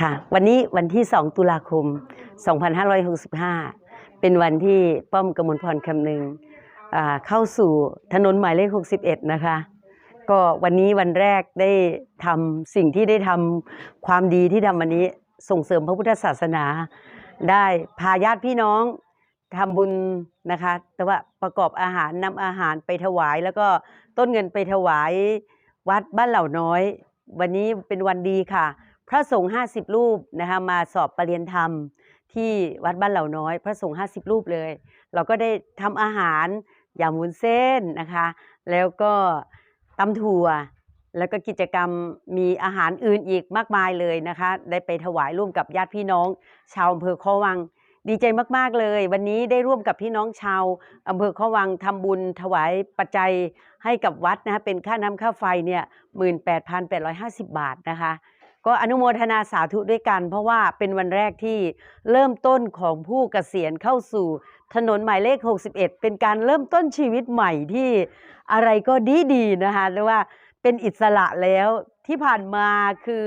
ค่ะ วันนี้วันที่ 2 ตุลาคม 2565 เป็นวันที่ป้อมกมลพรคำนึงอ่าเข้าสู่ถนนหมายเลข 61 นะคะ ก็วันนี้วันแรกได้ทำสิ่งที่ได้ทำความดีที่ทำวันนี้ส่งเสริมพระพุทธศาสนา ได้พาญาติพี่น้องทำบุญนะคะ แต่ว่าประกอบอาหารนำอาหารไปถวาย แล้วก็ต้นเงินไปถวายวัดบ้านเหล่าน้อย วันนี้เป็นวันดีค่ะ พระสงฆ์50รูปนะคะมาสอบประเรียนธรรมที่วัดบ้านเหล่าน้อย พระสงฆ์50รูปเลย เราก็ได้ทำอาหารอย่างวุ้นเส้นนะคะ แล้วก็ตำถั่ว แล้วก็กิจกรรมมีอาหารอื่นอีกมากมายเลยนะคะ ได้ไปถวายร่วมกับญาติพี่น้อง ชาวอำเภอข้อวัง ดีใจมากๆเลย วันนี้ได้ร่วมกับพี่น้องชาวอำเภอข้อวังทำบุญถวายปัจจัยให้กับวัดนะคะเป็นค่าน้ำค่าไฟเนี่ยหมื่นแปดพันแปดร้อยห้าสิบบาทนะคะ ก็อนุโมทนาสาธุด้วยกัน เพราะว่าเป็นวันแรกที่เริ่มต้นของผู้เกษียณเข้าสู่ถนนหมายเลข 61 เป็นการเริ่มต้นชีวิตใหม่ที่อะไรก็ดีดีๆนะคะเรียกว่าเป็นอิสระแล้วที่ผ่านมาคือ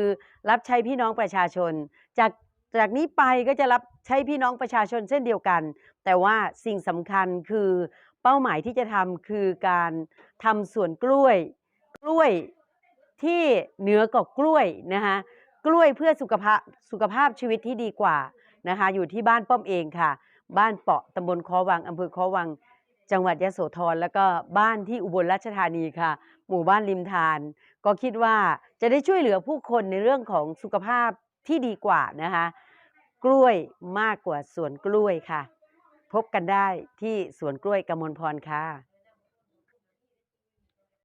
รับใช้พี่น้องประชาชน จากจากนี้ไปก็จะรับใช้พี่น้องประชาชนเช่นเดียวกัน แต่ว่าสิ่งสำคัญคือเป้าหมายที่จะทำคือการทำสวนกล้วย กล้วย ที่เหนือกว่ากล้วยนะคะกล้วยเพื่อสุขภาพสุขภาพชีวิตที่ดีกว่านะคะอยู่ที่บ้านป้อมเองค่ะ บ้านเปาะตำบลคอวังอำเภอคอวัง จังหวัดยะโสธรแล้วก็บ้านที่อุบลราชธานีค่ะ หมู่บ้านริมทาน ก็คิดว่าจะได้ช่วยเหลือผู้คนในเรื่องของสุขภาพที่ดีกว่านะคะกล้วยมากกว่าสวนกล้วยค่ะ พบกันได้ที่สวนกล้วยกมลพรค่ะ